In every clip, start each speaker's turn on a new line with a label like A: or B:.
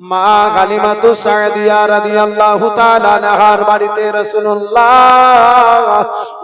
A: মা গালিমাতু সাদিয়া রাদিয়াল্লাহু তাআলা নাহার বাড়িতে রাসূলুল্লাহ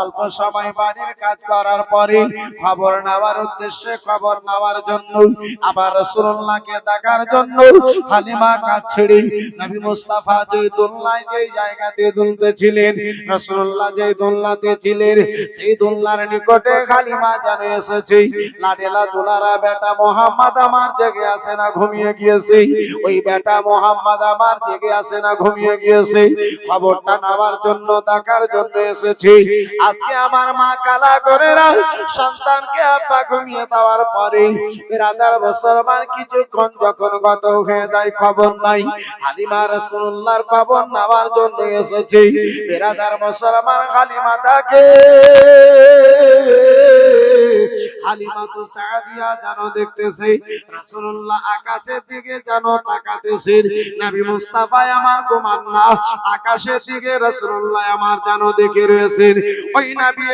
A: অল্প সময় বাড়ির কাজ করার পরে খবর নেওয়ার উদ্দেশ্যে খবর নেওয়ার জন্য আবার রাসূলুল্লাহকে দেখার জন্য হালিমা কাজ ছেড়ে নবী মুস্তাফা যে দোলনায় যে জায়গাতে দুলতেছিলেন রাসূলুল্লাহ যে দোলনাতে ছিলেন সেই দোলনার নিকটে হালিমা জানে এসেছে। লাডেলা দুলারা, বেটা মোহাম্মদ আমার জেগে আছে না ঘুমিয়ে গিয়েছে? ওই বেটা মোহাম্মদ আমার জেগে আসে না ঘুমিয়ে গিয়েছে? খবরটা নেওয়ার জন্য, দেখার জন্য এসেছি। আজকে আমার মা কালা করে না সন্তানকে আব্বা ঘুমিয়ে দেওয়ার পরে রাদার মুসলমান কিছুক্ষণ যখন গত হয়ে যায় খবর নাই, হালিমা রসুল্লার খবর নেওয়ার জন্য এসেছি। বেরাদার মুসলমান হালিমা তাকে হালিমা তো সাদিয়া জানো দেখতেছে, রাসূলুল্লাহ আকাশের দিকে জানো তাকাতেছে, নবী মুস্তাফা আমার কুমার না আকাশের দিকে রাসূলুল্লাহ আমার জানো দেখে রয়েছেন ওই নবী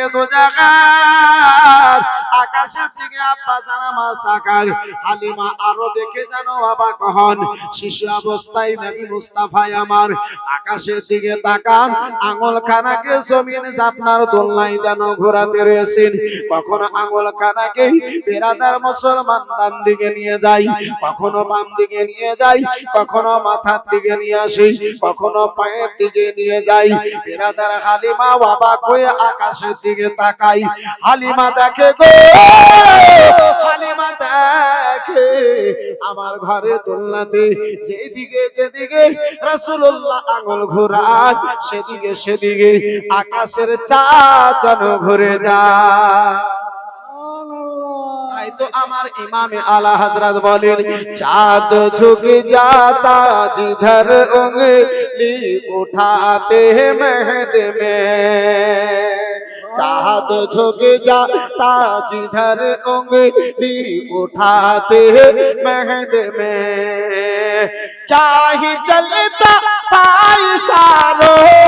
A: আকাশের দিকে আব্বা জান আমার সাকার হালিমা আরও দেখে জানো অবাক হন, শিশু অবস্থায় নবী মুস্তাফা আমার আকাশের দিকে তাকান আঙুল খানাকে জমিন আপনার দোলনায় যেন ঘোরাতে রয়েছেন, কখনো আঙুল খানাকে বেরাদার মুসলমান ডান দিকে নিয়ে যাই, কখনো বাম দিকে নিয়ে যাই, কখনো মাথার দিকে নিয়ে আসি, কখনো পায়ের দিকে নিয়ে যাই। বেরাদার হালিমা বাবা কয়ে আকাশের দিকে তাকাই, হালিমা দেখে গো, হালিমা দেখে আমার ঘরে দোলনাতে যেদিকে যেদিকে রাসূলুল্লাহ আঙুল ঘোরান সেদিকে সেদিকে আকাশের চাচন ঘুরে যায়। তাই তো আমার ইমামে আলা হযরত বলেন চাঁদ ঝুক जाता जिधर उंगली उठाते हैं महद में चाँद झुक जाता जिधर उंगली उठाते हैं महद में चाहे चलता था इशारों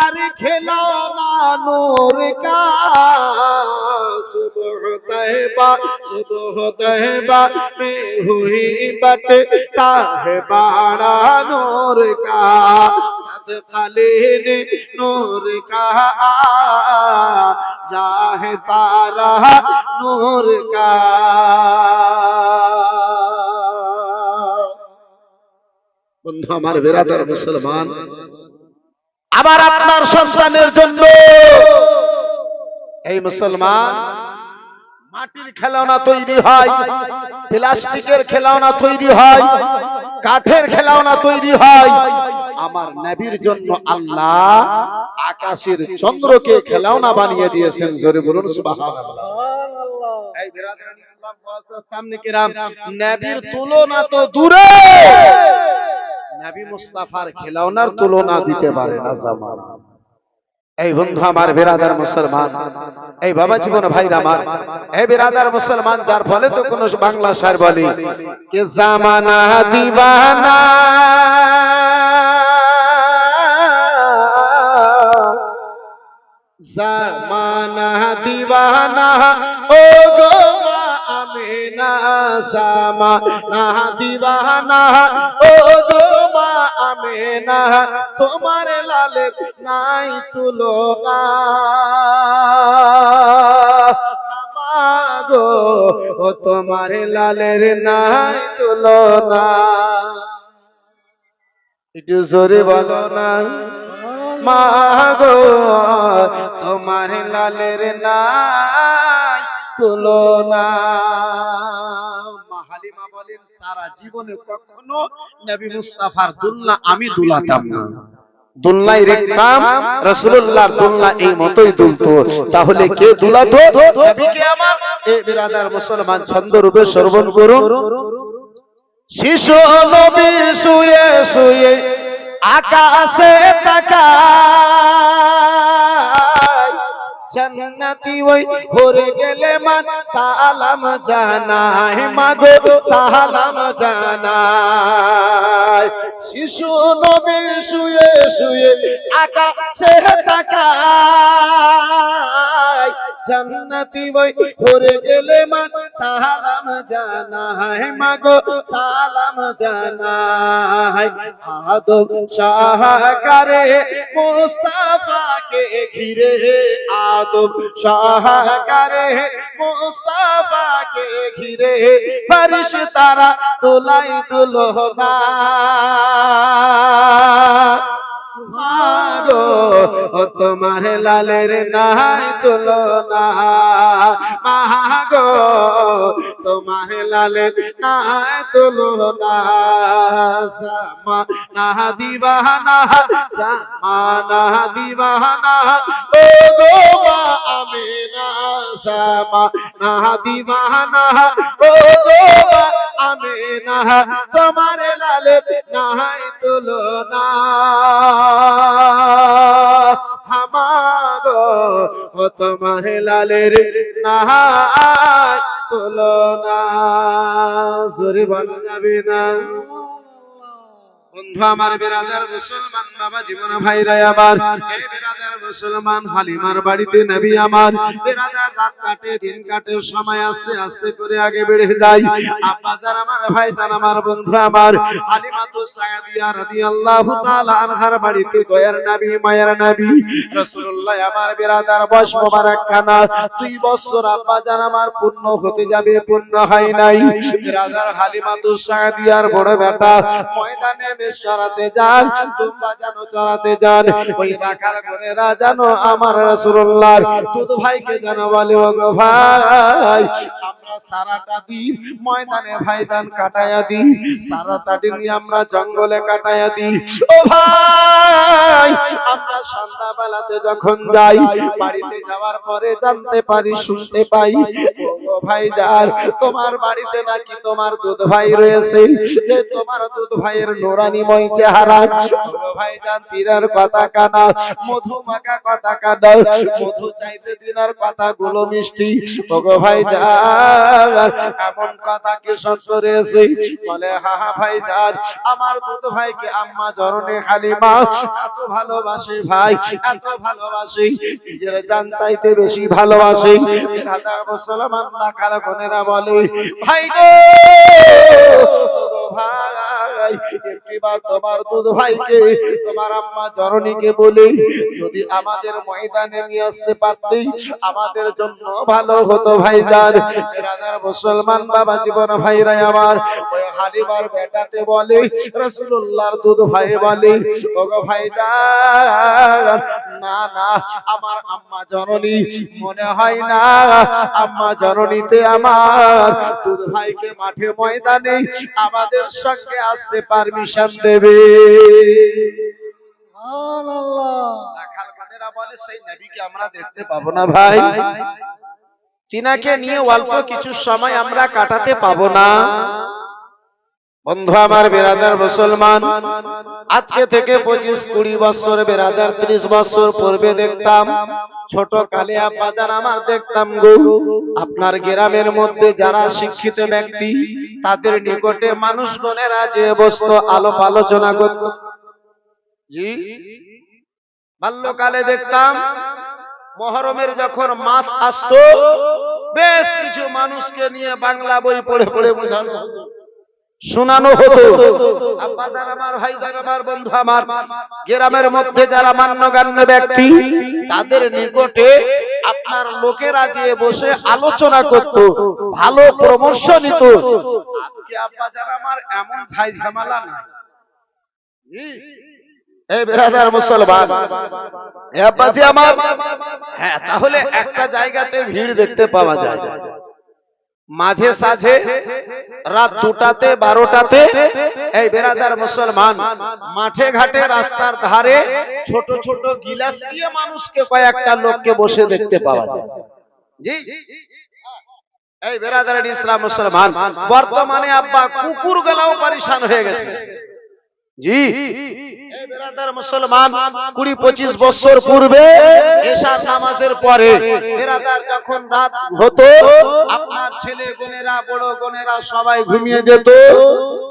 A: আমার খেলনা নূর কা সুবহ তহবা সুবহ তহবা মে হুই বট তাহবাড়া নূর কা সদকালে কা জাহ তারা নূর কা বন্ধু, আমার বেরাদার মুসলমান আবার আপনার সন্তানের জন্য। এই মুসলমান মাটির খেলনা তৈরি হয় প্লাস্টিকের খেলনা তৈরি হয় কাঠের খেলনা তৈরি হয়। আমার নবীর জন্য আল্লাহ আকাশের চন্দ্রকে খেলনা বানিয়ে দিয়েছেন। জোরে বলুন সুবহানাল্লাহ। সামনে কিরাম। নবীর তুলনা তো দূরে। নবী মুস্তাফার খেলনার তুলনা দিতে পারে না জামান এই বন্ধু আমার বেরাদার মুসলমান। এই বাবা জীবন ভাইরা আমার। এই বেরাদার মুসলমান যার ফলে তো কোন বাংলা শার বলি। কে জামানা দিবানা। জামানা দিবানা। ও গো আমিনা জামানা দিবানা। ও গো মা তোমার লালের নাই তুলনা। গো ও তোমার লালের নাই তুলনা। একটু জোরে বলো না। মা গো তোমার লালের মা হালিমা বলেন সারা জীবনে কখনো নবী মুস্তাফার দুলনা আমি দুলাতাম না। দুলনায় রেখতাম, রাসূলুল্লাহর দুলনা এই মতোই দুলতো। তাহলে কে দুলাতো? নবীকে আমার? এ বিরাদার মুসলমান ছন্দ রূপে শ্রবণ করুন। শিশু নবী শুয়ে শুয়ে আকাশে তাকায়। জান্নাতি ওই ভরে গেলে মান সালাম জানায় মাগো, সালাম জানায় শিশু নবী শুয়ে শুয়ে আকাশে তাকায়। জান্নাতি ওই ভরে গেলে মান সালাম জানায় মাগো, সালাম জানায় আদম শাহকারে মুস্তাফাকে ঘিরে, আদম শাহকারে মুস্তাফাকে ঘিরে ফারিস তারা তোলাই তুলনা মাগো তোমার লালের নাই তুলনা। মাগো, তোমার লালের নাই তুলনা। সামা না দিবানা সামা না দিবানা। ও গো মা আমিনা সামা না দিবানা। ও গো মা আমিনা তোমার লালের নাই তুলনা। হামাগো, ও তোমার লালের তুলো তুলনা। জোরে বলা যাবে না। আমার বেরাদার মুসলমান বাবা জীবন ভাইরা আমার। মুসলমান, হালিমার বাড়িতে নবী আমার। বেরাদার রাত কাটে, দিন কাটে, সময় আস্তে আস্তে করে আগে বেড়ে যায়। আব্বা যার আমার ভাই যার আমার বন্ধু আমার। হালিমা তো সায়াদিয়া রাদিয়াল্লাহু তাআলা আনহার বাড়িতে দয়ার নবী, মায়ের নবী। রাসূলুল্লাহ, আমার বেরাদার বয়স মোবারক খানা। দুই বছর আব্বা জান আমার পূর্ণ হতে যাবে, পূর্ণ হয় নাই। বেরাদার হালিমা তো সায়াদিয়ার বড় বেটা। ময়দানে বেশ চড়াতে যান তোমরা জানো চড়াতে যান, ওই রাখার ঘরেরা জানো আমার রাসূলুল্লাহর দুধ ভাইকে জানো বলে ও গো ভাই আমরা সারাটা দিন ময়দানে ভাইদান কাটায়া দিই সারাটা দিন আমরা জঙ্গলে কাটায়া দিই। ও ভাই আমরা সন্ধ্যাবেলাতে যখন যাই বাড়িতে যাওয়ার পরে জানতে পারি শুনতে পাই ও ভাই যার তোমার বাড়িতে নাকি তোমার দুধ ভাই রয়েছে যে তোমার দুধ ভাইয়ের নোরানিময় চেহারা। ভাই জান তীরের কথা কানা মধু মাখা কথা কানা। মধু চাইতে দিনার কথাগুলো মিষ্টি। ও ভাই যান এমন কথা কি বলে, হা হা, ভাই যার আমার দুধ ভাইকে আম্মা জরনে এত ভালোবাসে ভাই, এত ভালোবাসে। নিজের জান চাইতে বেশি ভালোবাসে। বোনেরা বলে, ভাই ও ভাই একটিবার তোমার দুধ ভাইকে তোমার আম্মা জরনীকে বলে যদি আমাদের ময়দানে নিয়ে আসতে পারতে আমাদের জন্য ভালো হতো ভাইজান রাজার মুসলমান বাবা জীবন ভাইরা আমার ওই হালিমার বেটাতে বলে রাসূলুল্লাহর দুধ ভাই বলে ওগো ভাইজান না না আমার আম্মা জননী মনে হয় না আম্মা জননীতে আমার দুধ ভাইকে মাঠে ময়দানে আমাদের সঙ্গে আসতে পারমিশন দেবে। বলে সেই নবীকে আমরা দেখতে পাবো না ভাই। তিনাকে নিয়ে অল্প কিছু সময় আমরা কাটাতে পাবো না। বন্ধু, আমার বেরাদার মুসলমান, আজকে থেকে পঁচিশ কুড়ি বছর, বেরাদার ত্রিশ বছর পূর্বে দেখতাম, ছোট কালে আব্বাদার আমার দেখতাম গো আপনার গ্রামের মধ্যে যারা শিক্ষিত ব্যক্তি, তাদের নিকটে মানুষগণেরা যে বসতো আলোপ আলোচনা করত জি, বাল্যকালে দেখতাম, মহরমের যখন মাস আসতো, বেশ কিছু মানুষকে নিয়ে বাংলা বই পড়ে পড়ে বোঝানো। শোনানো হতো। গ্রামের মধ্যে যারা মান্যগণ্য ব্যক্তি, তাদের নিকটে আপনার লোকেরা যে বসে আলোচনা করত, ভালো পরামর্শ আজকে আব্বাজার আমার এমন ঝাই না। মুসলমান হ্যাঁ তাহলে একটা জায়গাতে ভিড় দেখতে পাওয়া যায়। মাঝে সাঝে রাত দুটাতে বারোটাতে এই বেরাদার মুসলমান মাঠে ঘাটে রাস্তার ধারে ছোট ছোট গিলাস দিয়ে মানুষকে কয়েকটা লোককে বসে দেখতে পাওয়া যায়। জি। এই বেরাদার ইসলাম মুসলমান বর্তমানে আব্বা কুকুর গেলাও পরিশান হয়ে গেছে। জি। মুসলমান, কুড়ি পঁচিশ বছর পূর্বে নামাজের পরে যখন রাত হতো, আপনার ছেলে বোনেরা, বড় বোনেরা সবাই ঘুমিয়ে যেত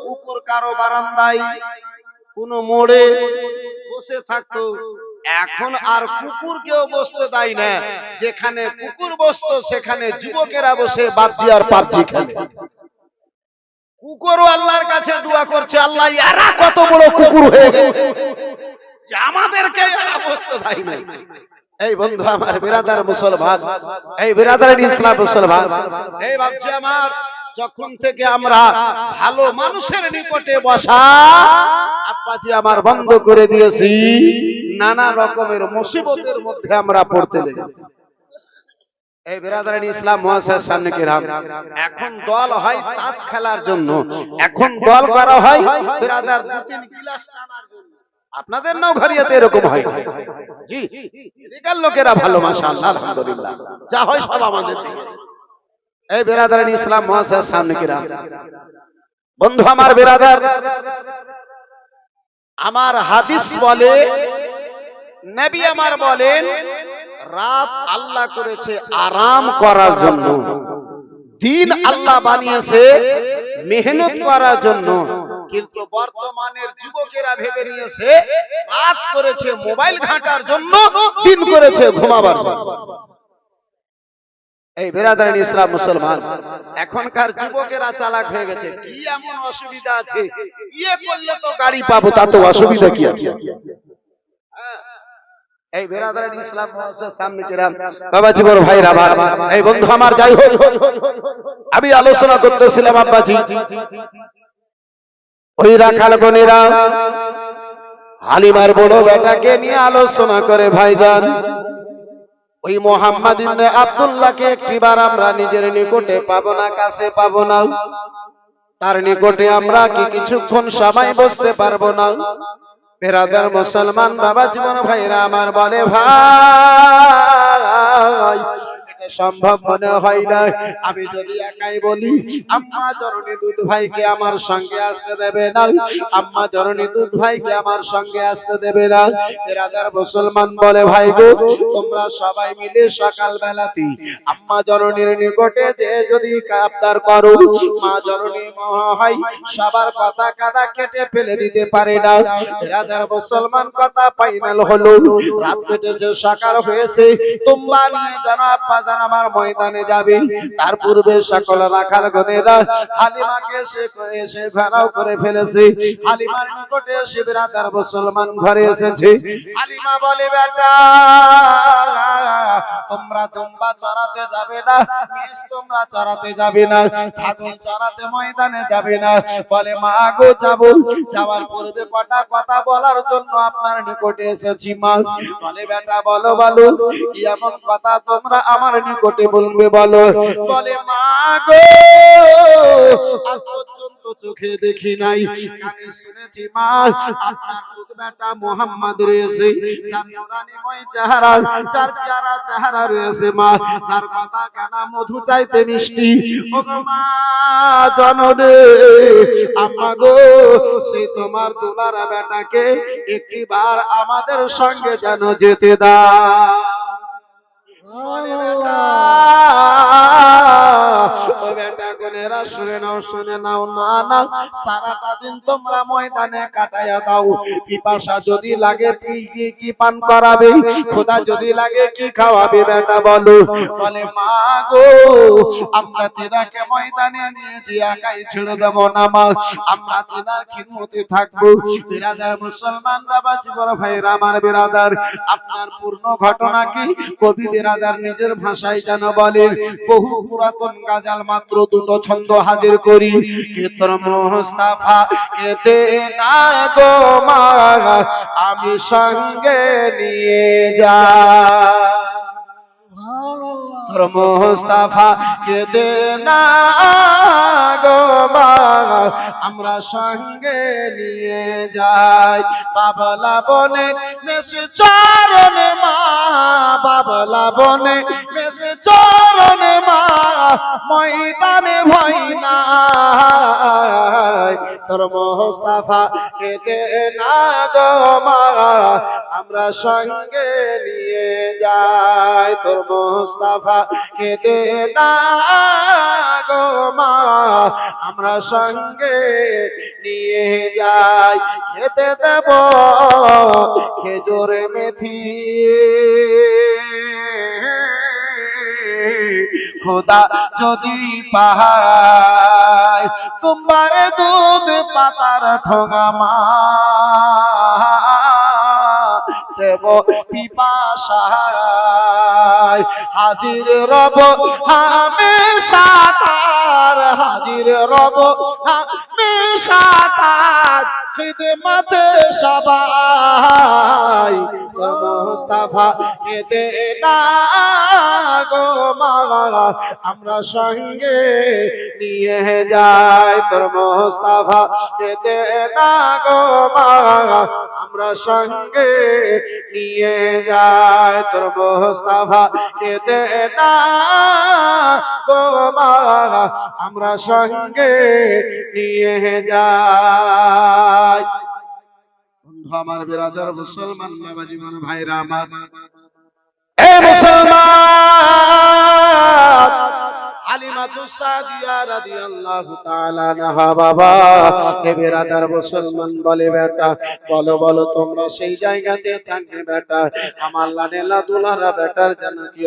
A: কুকুর কারও বারান্দায়, কোন মোড়ে বসে থাকতো। এখন আর কুকুর কেউ বসতে দেয় না। যেখানে কুকুর বসতো, সেখানে যুবকেরা বসে বাপজি আর পাবজি খেলে। কুকুরও আল্লাহর কাছে দোয়া করছে, আল্লাহ এরা কত বড় কুকুর হয়ে গেছে যে আমাদেরকে এরা বসতে দেয় না এই বন্ধু আমার বিরাদার মুসলমান, এই বিরাদার ইসলাম মুসলমান, এই ভাবছি আমার, যখন থেকে আমরা ভালো মানুষের নিকটে বসা, আব্বাজি আমার বন্ধ করে দিয়েছি, নানা রকমের মুসিবতের মধ্যে আমরা পড়তে লেগেছি। আপনাদের নাও ঘরিয়াতে এরকম হয়। লোকেরা ভালো, মাশাআল্লাহ, আলহামদুলিল্লাহ। যা হয় সব আমাদের এই বেরাদারানি ইসলাম মহাশয়ের সামনে কিরাম বন্ধু আমার বেরাদার, আমার হাদিস বলে, নবী আমার বলেন রাত আল্লাহ করেছে আরাম করার জন্য। দিন আল্লাহ বানিয়েছে মেহনত করার জন্য। কিন্তু বর্তমানের যুবকেরা ভেবে নিয়েছে রাত করেছে মোবাইল ঘাটার জন্য দিন করেছে ঘুমাবার এই বেরাদারান ইসলাম মুসলমান এখনকার যুবকেরা চালাক হয়ে গেছে। কি এমন অসুবিধা আছে? বিয়ে করলে তো গাড়ি পাবো তা তো অসুবিধা কি আছে? এই বেরাদারান ইসলাম সামনে কিরাম বাবাজি বড় ভাই আমার। এই বন্ধু আমার। যাই হোক। আমি আলোচনা করতেছিলাম আব্বাজি। ওই রাখাল গনেরা হালিমার বড় বেটাকে নিয়ে আলোচনা করে ভাইজান। ওই মোহাম্মদ ইবনে আব্দুল্লাহকে একটিবার আমরা নিজের নিকটে পাবো না কাছে পাবো না। তার নিকটে আমরা কি কিছুক্ষণ সময় বসতে পারব না? বেরাদার মুসলমান বাবা জীবন ভাইরা আমার বলে ভাই। সম্ভব মনে হয় না। আমি যদি একাই বলি আম্মা জননী দুধ ভাইকে আমার সঙ্গে আসতে দেবে না। আম্মা জননী দুধ ভাইকে আমার সঙ্গে আসতে দেবে না। বেরাদার মুসলমান বলে ভাই গো তোমরা সবাই মিলে সকাল বেলাতে আম্মা জননীর নিকটে যে যদি আবদার করো মা জননী মনে হয় সবার কথা কাটা কেটে ফেলে দিতে পারে না। বেরাদার মুসলমান কথা ফাইনাল হলো। রাত কেটেছে সকাল হয়েছে। তোমরা নিয়ে জানো আব্বা আমার ময়দানে যাবে। তার পূর্বে সকল রাখাল গনেরা হালিমাকে সে এসে ঘেরাও করে ফেলেছে। হালিমার নিকটে এসে বেরাদার মুসলমান ঘরে এসেছে। হালিমা বলে, বেটা, তোমরা তোমরা চড়াতে যাবে না মিস তোমরা চড়াতে যাবে না, ছাগল চড়াতে ময়দানে যাবে না। বলে, মা গো, যাব। যাওয়ার পূর্বে কটা কথা বলার জন্য আপনার নিকটে এসেছি, মা। বলে, বেটা, বলো বলো, কি এমন কথা? তোমরা আমার নিকটে বলবে, বলো। বলে মা গো পর্যন্ত চোখে দেখি নাই। শুনেছি, মা বেটা মোহাম্মদ রয়েছে। চেহারা, তার চেহারা রয়েছে, মা। তার কথা কানা মধু চাইতে মিষ্টি। ও মা গো, সেই তোমার বেটাকে একটিবার আমাদের সঙ্গে যেন যেতে দাও। বলে বেটা, ও বেটা কোনেরা শুনে নাও শুনে নাও না না। সারাটা দিন তোমরা ময়দানে কাটাইয়া দাও। পিপাসা যদি লাগে কি পান করাবে? খোদা যদি লাগে কি খাওয়াবে বেটা বলো। বলে মা গো আমরা তেরাকে ময়দানে নিয়ে যে একাই ছেড়ে দেব না মা। আমরা তেনার খিদমতে থাকব। বিরাদার মুসলমান বাবা জীবন ভাইরা আমার বিরাদার। আপনার পূর্ণ ঘটনা কি? কবি বিরাদার নিজের ভাষায় যেন বলে, বহু পুরাতন গাজাল মাত্র দুটো ছন্দ হাজির করি। কেতর মোস্তাফা কেতে গো মা আমি সঙ্গে নিয়ে যা। তোর মোস্তাফা, কেদে না গো আমরা সঙ্গে নিয়ে যাই। বাবলা বনে মেসে চরণে মা, বাবলা বনে মেসে চরণ মা, ময়দানে ভয় নাই। তোর মোস্তাফা, কেদে না গো আমরা সঙ্গে নিয়ে যাই। তোর মোস্তাফা কেদে না গো মা। আমরা সঙ্গে নিয়ে যাই। খেতে দেব খেজুর মেথি। খোদা যদি পাহায়, তোমার দুধ পাতার ঠোঙা মা। দেব পিপাসায়। হাজির রব হামেশা তার, হাজির রব হামেশা তার। খিদমতে সবাই মুস্তাফা কেদে না গো মা আমরা সঙ্গে নিয়ে যাই তোর মোস্তাফা কেদে না গো মা আমরা সঙ্গে নিয়ে যাই তোর মোস্তাফা কেদে না আমরা সঙ্গে নিয়ে যাই। বন্ধু আমার বিরাদার মুসলমান বাবা জীবন ভাইরা আমার। মুসলমান মুসলমান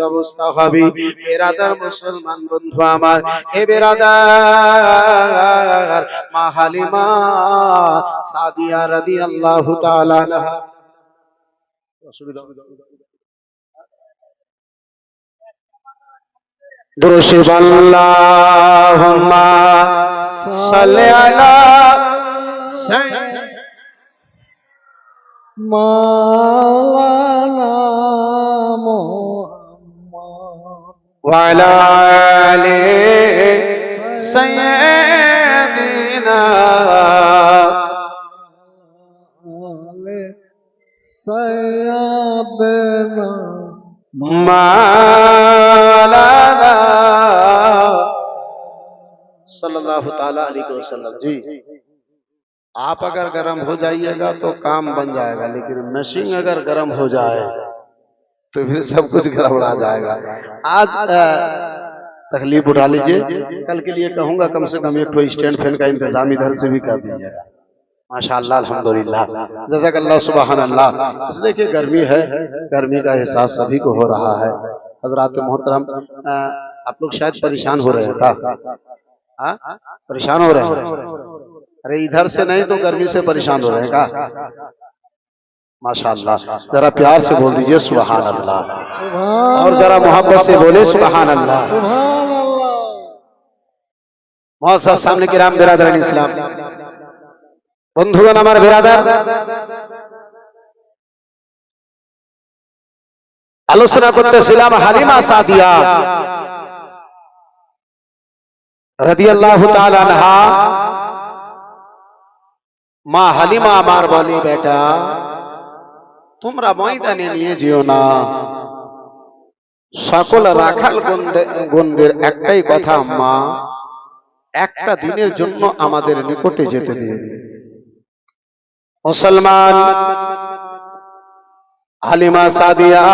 A: অবস্থা হবে? বন্ধু আমার এ বিরাদার মা হালিমা সাদিয়া রাদিয়াল্লাহু অসুবিধা درشب اللهم صل على
B: مولانا محمد
A: وعلى آل سيدنا
B: سيدنا محمد
A: صلی اللہ علیہ وسلم۔ جی۔ آپ اگر گرم ہو جائیے گا تو کام بن جائے گا، لیکن مشین اگر گرم ہو جائے تو پھر سب کچھ گڑبڑا جائے گا۔ آج تکلیف اٹھا لیجیے۔ کل کے لیے کہوں گا کم سے کم ایک اسٹینڈ فین کا انتظام ادھر سے بھی کر دیجیے گا۔ ماشاء اللہ الحمد للہ جزاک اللہ سبحان اللہ اس لیے کہ گرمی ہے۔ گرمی کا احساس سبھی کو ہو رہا ہے۔ حضرات محترم آپ لوگ شاید پریشان ہو رہے تھا ہاں؟ پریشان ہو رہے ہیں۔ ارے، ادھر سے نہیں تو گرمی سے پریشان ہو رہے گا ماشاء اللہ ذرا پیار سے
B: بول
A: دیجیے سبحان اللہ اور ذرا محبت سے
B: بولے سبحان
A: اللہ محسوس سامنے کرام، برادران اسلام۔ بندھوان আমার برادر۔ আলোচনা করতেছিলাম হালিমা সাদিয়া রাদিয়াল্লাহু তাআলা আনহা মা হালিমা আমার বলি বেটা তোমরা ময়দানে নিয়ে যেও না। সকল রাখাল গন্ধের একটাই কথা মা একটা দিনের জন্য আমাদের নিকটে যেতে দিন। মুসলমান হালিমা সাদিয়া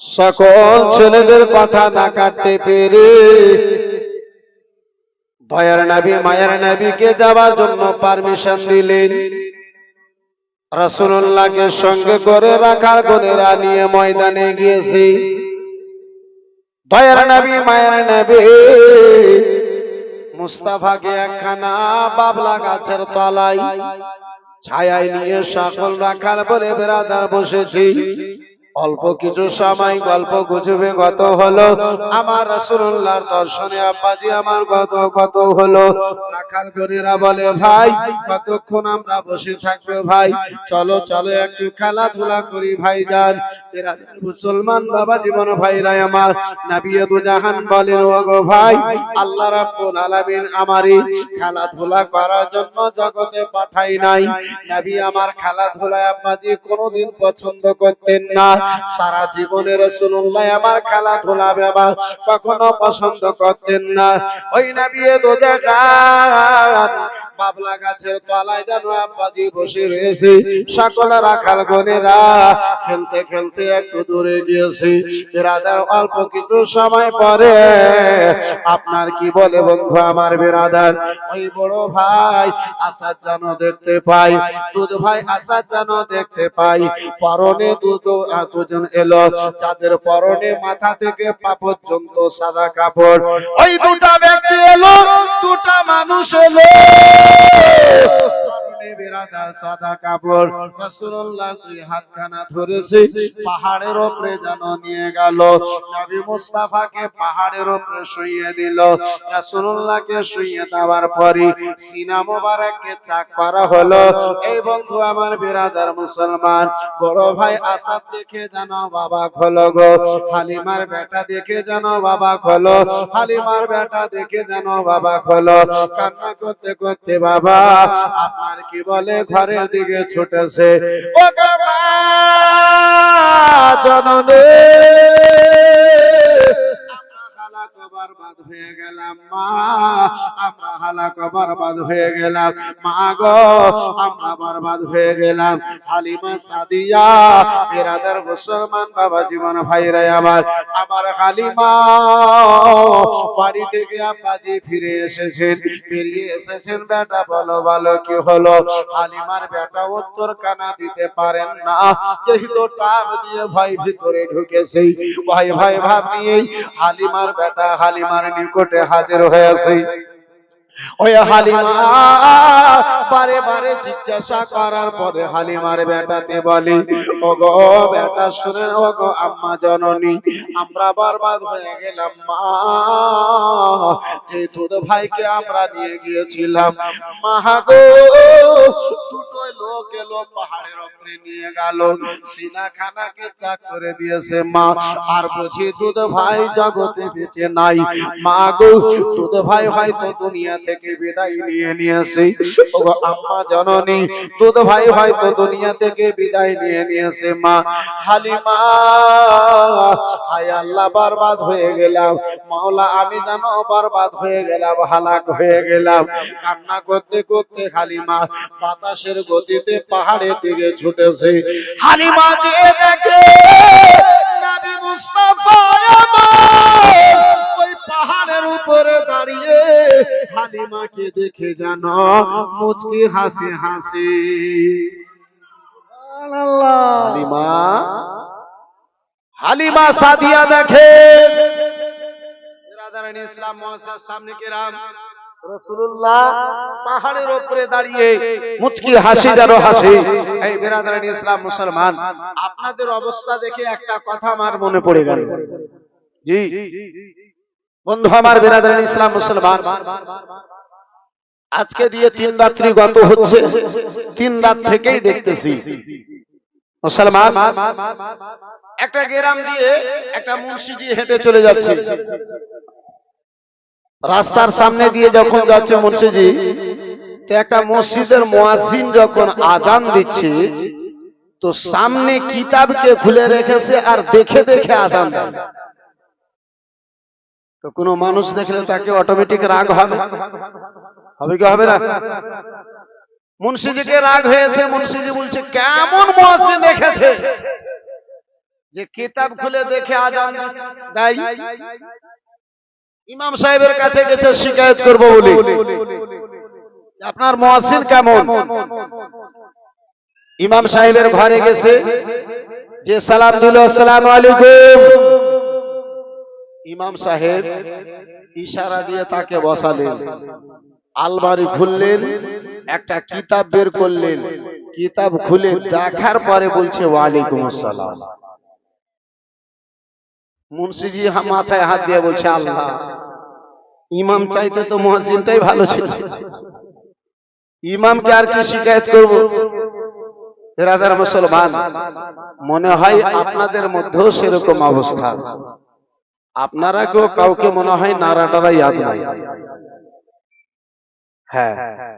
A: সকল ছেলেদের কথা না কাটতে পেরে দয়ার নবী, মায়ের নবীকে যাওয়ার জন্য পারমিশন দিলেন। রাসূলুল্লাহকে সঙ্গে করে রাখার গনেরা নিয়ে ময়দানে গিয়েছি। দয়ার নবী, মায়ের নবী, মুস্তাফাকে একখানা বাবলা গাছের তলায় ছায়ায় নিয়ে সকল রাখার পরে বেড়াদার বসেছি। অল্প কিছু সময় গল্প গুজবে গত হলো। আমার রাসূলুল্লাহর দর্শনে আব্বাজি আমার গত গত হলো। রাখাল গরিরা বলে ভাই কতক্ষণ আমরা বসে থাকব ভাই? চলো চলো একটু খেলাধুলা করি ভাই যান এরা মুসলমান বাবা জীবন ভাইরা আমার। নবী দু জাহান বলেন ও গো ভাই আল্লাহ রাব্বুল আলামিন আমারই খেলাধুলা করার জন্য জগতে পাঠাই নাই। নবী আমার খেলাধুলা আব্বাজি কোনোদিন পছন্দ করতেন না। সারা জীবনে রসুল্লাহ আমার খেলাধুলা বাবা কখনো পছন্দ করতেন না। ওই না বিয়ে তো জাহান বাবলা গাছের তলায় যেন আব্বাজি বসে রয়েছে। রাখাল গনেরা খেলতে খেলতে একটু দূরে গিয়েছে। অল্প কিছু সময় পরে, আপনার কি বলে বন্ধু আমার বেরাদার? ওই বড় ভাই আসাদ যেন দেখতে পাই, দুধ ভাই আসাদ যেন দেখতে পাই। পরনে দুটো দুজন এলো তাদের পরনে মাথা থেকে পা পর্যন্ত সাদা কাপড়। ওই দুটা ব্যক্তি এলো দুটা মানুষ পরনে বেরাদার সাদা কাপড়। রাসূলুল্লাহ দুই হাতখানা ধরেছে, পাহাড়ের উপরে যেন নিয়ে গেল। নবী মুস্তাফাকে পাহাড়ের উপরে শুইয়ে দিল। রাসূলুল্লাহকে শুইয়ে দেওয়ার পরে সিনা মোবারককে চাক করা হলো। এই বন্ধু আমার বিরাদার মুসলমান, বড় ভাই আসাদ দেখে যেন বাবা খোলো গো। হালিমার বেটা দেখে যেন বাবা খোলো হালিমার বেটা দেখে যেন বাবা খোলো কান্না করতে করতে বাবা, আপনার কি বলে ঘরের দিকে ছুটেছে। ও জননী। বরবাদ হয়ে গেলাম, মা। আমরা হালাক বরবাদ হয়ে গেলাম, মা গো। আমরা বরবাদ হয়ে গেলাম, হালিমা সাদিয়া মুসলমান বাবা জীবন আমার আমার হালিমা। বাড়ি থেকে আব্বাজি ফিরে এসেছেন বেরিয়ে এসেছেন, বেটা বলো বলো, কি হলো? হালিমার বেটা উত্তর কানা দিতে পারেন না। যেহেতু দিয়ে ভাই ভিতরে ঢুকেছে ভাই ভাই ভাব নিয়েই হালিমার বেটা হালিমার নিকটে হাজির হয়েছে। ওই হালিমা বারে বারে জিজ্ঞাসা করার পরে হালিমার বেটাতে বলি ও বেটা শুনে ও আম্মা জননী আমরা বরবাদ হয়ে গেলাম মা। যে দুধ ভাইকে আমরা নিয়ে গিয়েছিলাম মা গো দুটো লোক এলো পাহাড়ের উপরে নিয়ে গেল সিনা খানাকে চাক করে দিয়েছে মা। আর বুঝি দুধ ভাই জগতে বেঁচে নাই মা গো দুধ ভাই হয়তো দুনিয়া থেকে বিদায় নিয়ে নিয়েছে। ওগো আম্মা জননী দুধ ভাই হয়তো দুনিয়া থেকে বিদায় নিয়ে নিয়েছে মা। হালিমা হায় আল্লাহ বরবাদ হয়ে গেলাম। মাওলা আমি জানো বরবাদ হয়ে গেলাম হালাক হয়ে গেলাম। কান্না করতে করতে হালিমা বাতাসের গতিতে পাহাড়ের দিকে ছুটেছে। হালিমা যে দেখে নবী মুস্তাফা ওই পাহাড়ের উপরে দাঁড়িয়ে হালিমাকে দেখে জানো মুচকি হাসি হাসি। হালিমা? হালিমা সাদিয়া দেখে। ইসলাম সামনে কিরাম পাহাড়ের উপরে দাঁড়িয়ে মুচকি হাসি যেন হাসি। এই বিরাদারান ইসলাম মুসলমান আপনাদের অবস্থা দেখে একটা কথা আমার মনে পড়ে গেল। জি। বন্ধু আমার বিরাদারান ইসলাম মুসলমান আজকে দিয়ে তিন রাত্রি গত হচ্ছে তিন রাত থেকেই দেখতেছি। মুসলমান একটা গ্রাম দিয়ে একটা মুন্সিজি হেঁটে চলে যাচ্ছে। রাস্তার সামনে দিয়ে যখন যাচ্ছে তো একটা মসজিদের মুয়াজ্জিন যখন আজান দিচ্ছে, তো সামনে কিতাবকে খুলে রেখেছে আর দেখে দেখে আজান দেয়। তো কোনো মানুষ দেখলে তাকে অটোমেটিক রাগ হবে। হবে কি হবে না? মুন্সিজিকে রাগ হয়েছে, মুন্সিজি বলছে, কেমন মুয়াজ্জিন রেখেছে যে কিতাব খুলে দেখে আজান দেয়? ইমাম সাহেবের কাছে গেছে শিকায়ত করব বলে। আপনার মুয়াজ্জিন কেমন? ইমাম সাহেবের ঘরে গেছে, যে সালাম দিল, আসসালামু আলাইকুম। ইমাম সাহেব ইশারা দিয়ে তাকে বসালেন। আলমারি খুললেন, একটা কিতাব বের করলেন। কিতাব খুলে দেখার পরে বলছে, ওয়ালাইকুম আসসালাম। মুন্সিজি মাথায় হাত দিয়ে বলছে, আল্লাহ, ইমাম চাইতে তো মহাজিনটাই ভালো ছিল। ইমামকে আর কি শিকায়ত করব? রাজার মুসলমান, মনে হয় আপনাদের মধ্যেও সেরকম অবস্থা। আপনারা কেউ কাউকে মনে হয় নারাটারা ইয়াদ নাই। হ্যাঁ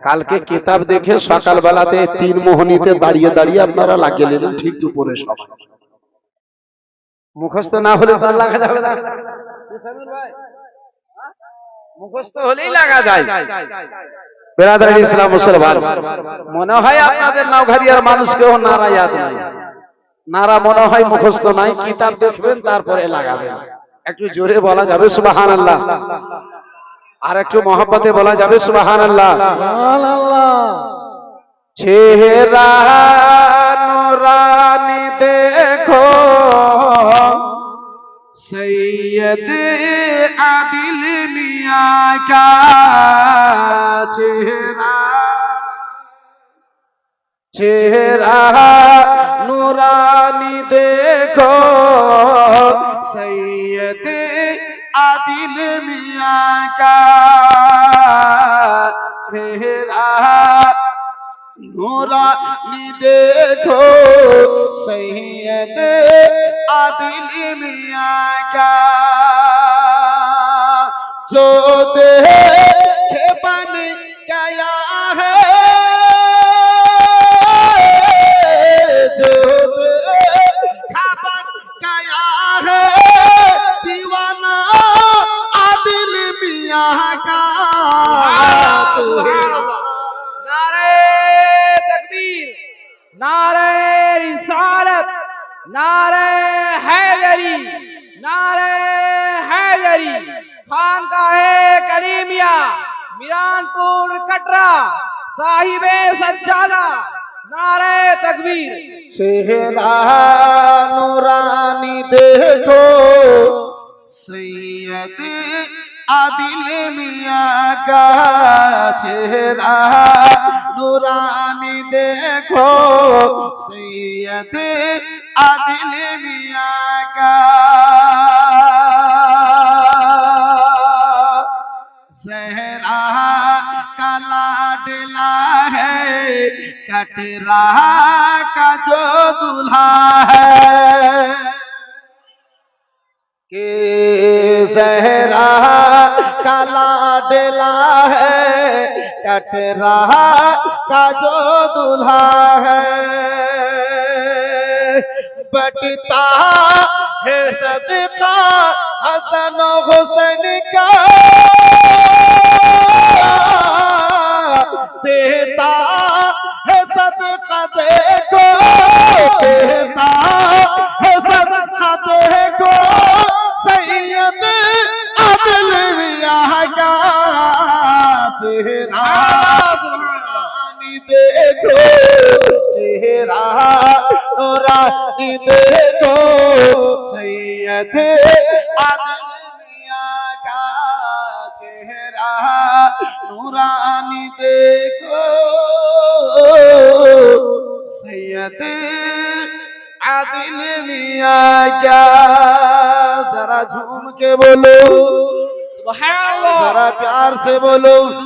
A: কালকে কিতাব দেখে সকালবেলাতে তিন মোহনীতে দাঁড়িয়ে দাঁড়িয়ে আপনারা লাগিয়ে নিলেন ঠিক দুপুরে সব মুখস্থ না হলে তো লাগা যাবে না। মুখস্থ হলেই লাগা যায়। বেরাদার ইসলাম মুসলমান মনে হয় আপনাদের নাওঘারিয়ার মানুষকেও নারা ইয়াদ নাই। নারা মনে হয় মুখস্থ নাই কিতাব দেখবেন তারপরে লাগাবেন। একটু জোরে বলা যাবে সুবাহান আল্লাহ আর একটু মহব্বতে বলা যাবে সুবাহান আল্লাহ চেহারা নুরানি সৈয়দ আদিল মিয়া কা চেহারা চেহারা নুরানি দেখো। সৈয়দ আদিল মিয়া কা চেহারা নুরানি দেখো। سید عادل میاں کا جو دے کانپور کٹرا، صاحب سجادہ، نعرہ تکبیر۔ چہرہ نورانی دیکھو، سید عادل میاں کا چہرہ نورانی دیکھو، سید عادل میاں کا کٹرا کا جو دلہا ہے کہ زہرا کا لاڈلا ہے کٹرا کا جو دلہا ہے بٹتا ہے صدقہ حسن و حسین बोलो
C: सुभान अल्लाह
A: जरा प्यार से बोलो
C: सुभान अल्लाह